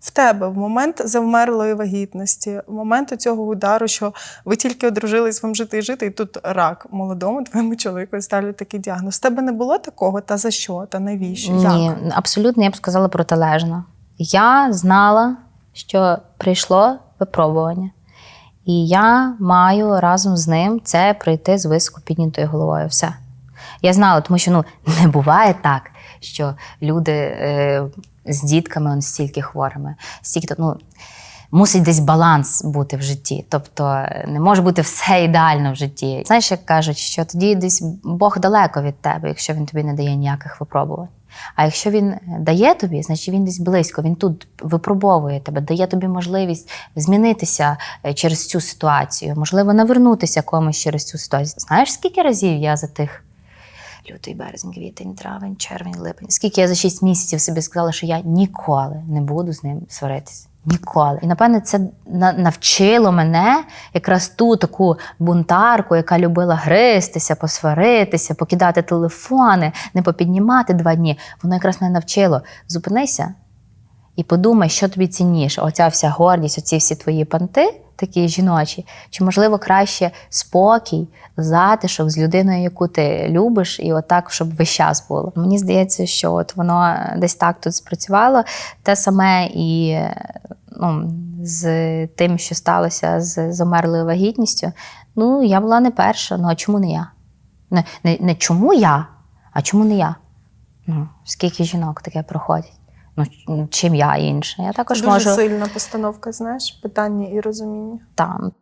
в тебе в момент завмерлої вагітності, в момент цього удару, що ви тільки одружились вам жити і жити, і тут рак молодому твоєму чоловіку ставлять такий діагноз. В тебе не було такого? Та за що? Та навіщо? Ні, Як? абсолютно я б сказала протилежно. Я знала, що прийшло випробування, і я маю разом з ним це пройти з високо піднятою головою. Все. Я знала, тому що ну, не буває так, що люди е, з дітками он стільки хворими, стільки ну, мусить десь баланс бути в житті. Тобто е, не може бути все ідеально в житті. Знаєш, як кажуть, що тоді десь Бог далеко від тебе, якщо він тобі не дає ніяких випробувань. А якщо він дає тобі, значить він десь близько, він тут випробовує тебе, дає тобі можливість змінитися е, через цю ситуацію, можливо, навернутися комусь через цю ситуацію. Знаєш, скільки разів я за тих лютий, березень, квітень, травень, червень, липень. Скільки я за 6 місяців собі сказала, що я ніколи не буду з ним сваритися. Ніколи. І напевне, це навчило мене якраз ту таку бунтарку, яка любила гристися, посваритися, покидати телефони, не попіднімати два дні. Воно якраз мене навчило. Зупинися і подумай, що тобі цінніше. Оця вся гордість, оці всі твої панти, такі жіночі, чи можливо краще спокій, затишок з людиною, яку ти любиш, і отак, щоб весь час було. Мені здається, що от воно десь так тут спрацювало. Те саме і ну, з тим, що сталося з замерлою вагітністю. Ну, я була не перша. Ну а чому не я? Не, не, не чому я, а чому не я? Ну, скільки жінок таке проходять? Ну, чим я інша? Я також Дуже можу сильна постановка, знаєш, питання і розуміння. там